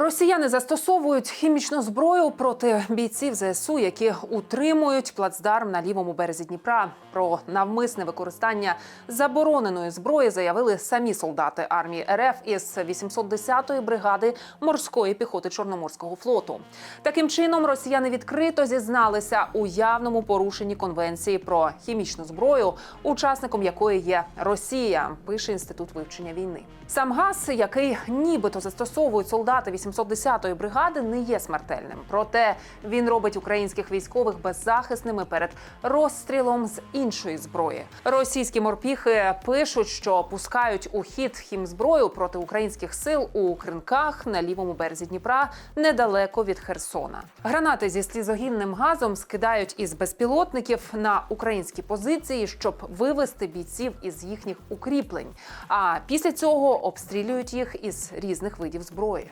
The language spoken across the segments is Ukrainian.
Росіяни застосовують хімічну зброю проти бійців ЗСУ, які утримують плацдарм на лівому березі Дніпра. Про навмисне використання забороненої зброї заявили самі солдати армії РФ із 810-ї бригади морської піхоти Чорноморського флоту. Таким чином, росіяни відкрито зізналися у явному порушенні конвенції про хімічну зброю, учасником якої є Росія. Пише інститут вивчення війни. Сам газ, який нібито застосовують солдати 810-ї бригади, не є смертельним. Проте він робить українських військових беззахисними перед розстрілом з іншої зброї. Російські морпіхи пишуть, що пускають у хід хімзброю проти українських сил у кринках на лівому березі Дніпра недалеко від Херсона. Гранати зі слізогінним газом скидають із безпілотників на українські позиції, щоб вивести бійців із їхніх укріплень. А після цього обстрілюють їх із різних видів зброї.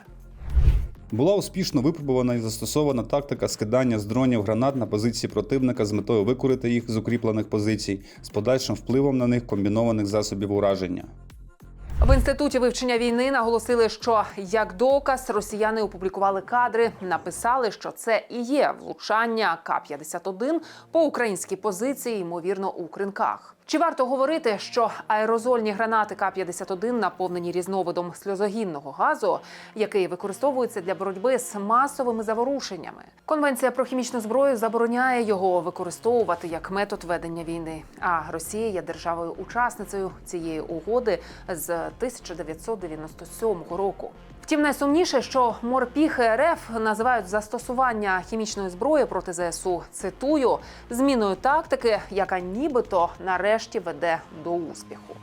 Була успішно випробувана і застосована тактика скидання з дронів гранат на позиції противника з метою викорити їх з укріплених позицій з подальшим впливом на них комбінованих засобів ураження. В інституті вивчення війни наголосили, що як доказ росіяни опублікували кадри, написали, що це і є влучання К-51 по українській позиції, ймовірно, у кринках. Чи варто говорити, що аерозольні гранати К-51 наповнені різновидом сльозогінного газу, який використовується для боротьби з масовими заворушеннями? Конвенція про хімічну зброю забороняє його використовувати як метод ведення війни. А Росія є державою-учасницею цієї угоди з 1997 року. Втім, найсумніше, що морпіхи РФ називають застосування хімічної зброї проти ЗСУ цитую зміною тактики, яка нібито нарешті веде до успіху.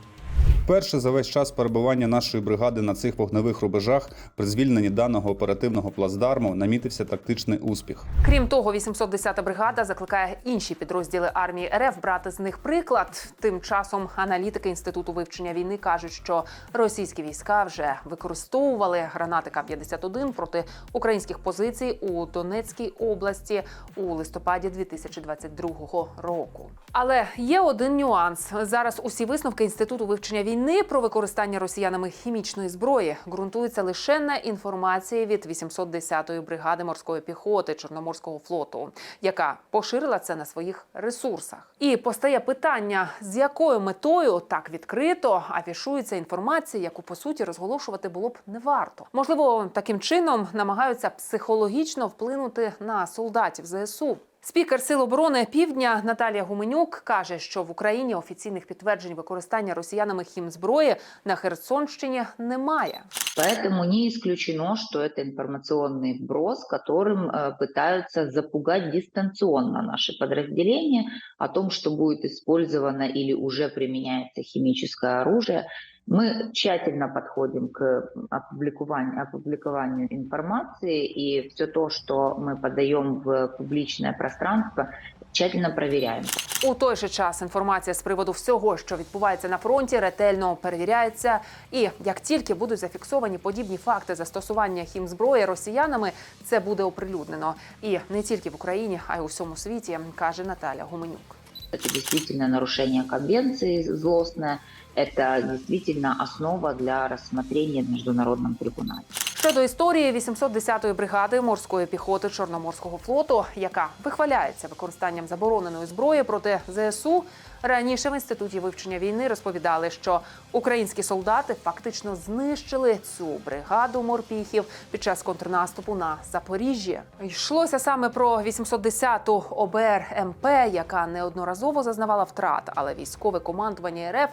Вперше за весь час перебування нашої бригади на цих вогневих рубежах при звільненні даного оперативного плацдарму намітився тактичний успіх. Крім того, 810-та бригада закликає інші підрозділи армії РФ брати з них приклад. Тим часом аналітики інституту вивчення війни кажуть, що російські війська вже використовували гранати К-51 проти українських позицій у Донецькій області у листопаді 2022 року. Але є один нюанс. Зараз усі висновки інституту вивчення війни про використання росіянами хімічної зброї ґрунтуються лише на інформації від 810-ї бригади морської піхоти Чорноморського флоту, яка поширила це на своїх ресурсах. І постає питання, з якою метою так відкрито афішується інформація, яку по суті розголошувати було б не варто. Можливо, таким чином намагаються психологічно вплинути на солдатів ЗСУ. Спікер Сил оборони Півдня Наталія Гуменюк каже, що в Україні офіційних підтверджень використання росіянами хімзброї на Херсонщині немає. Поэтому не исключено, что это информационный вброс, которым э, пытаются запугать дистанционно наши подразделения о том, что будет использовано или уже применяется химическое оружие. Мы тщательно подходим к опубликованию, опубликованию информации, и все то, что мы подаем в публичное пространство, тщательно проверяем. У той же час інформація з приводу всього, що відбувається на фронті, ретельно перевіряється. І як тільки будуть зафіксовані подібні факти застосування хімзброї росіянами, це буде оприлюднено. І не тільки в Україні, а й у всьому світі, каже Наталя Гуменюк. Это действительно нарушение конвенции злостное, это действительно основа для рассмотрения в международном трибунале. Щодо історії 810-ї бригади морської піхоти Чорноморського флоту, яка вихваляється використанням забороненої зброї проти ЗСУ, раніше в інституті вивчення війни розповідали, що українські солдати фактично знищили цю бригаду морпіхів під час контрнаступу на Запоріжжя. Йшлося саме про 810-ту ОБР МП, яка неодноразово зазнавала втрат, але військове командування РФ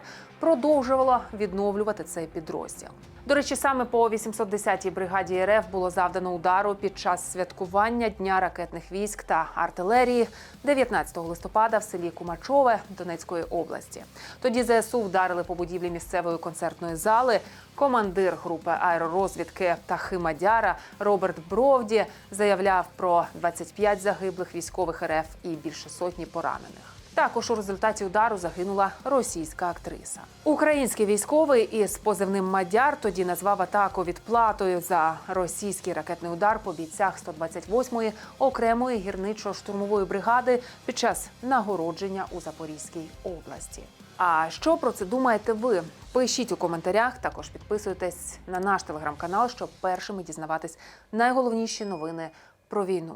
продовжувало відновлювати цей підрозділ. До речі, саме по 810-й бригаді РФ було завдано удару під час святкування Дня ракетних військ та артилерії 19 листопада в селі Кумачове Донецької області. Тоді ЗСУ вдарили по будівлі місцевої концертної зали. Командир групи аеророзвідки Тахи Мадяра Роберт Бровді заявляв про 25 загиблих військових РФ і більше сотні поранених. Також у результаті удару загинула російська актриса. Український військовий із позивним Мадяр тоді назвав атаку відплатою за російський ракетний удар по бійцях 128-ї окремої гірничо-штурмової бригади під час нагородження у Запорізькій області. А що про це думаєте ви? Пишіть у коментарях. Також підписуйтесь на наш телеграм-канал, щоб першими дізнаватись найголовніші новини про війну.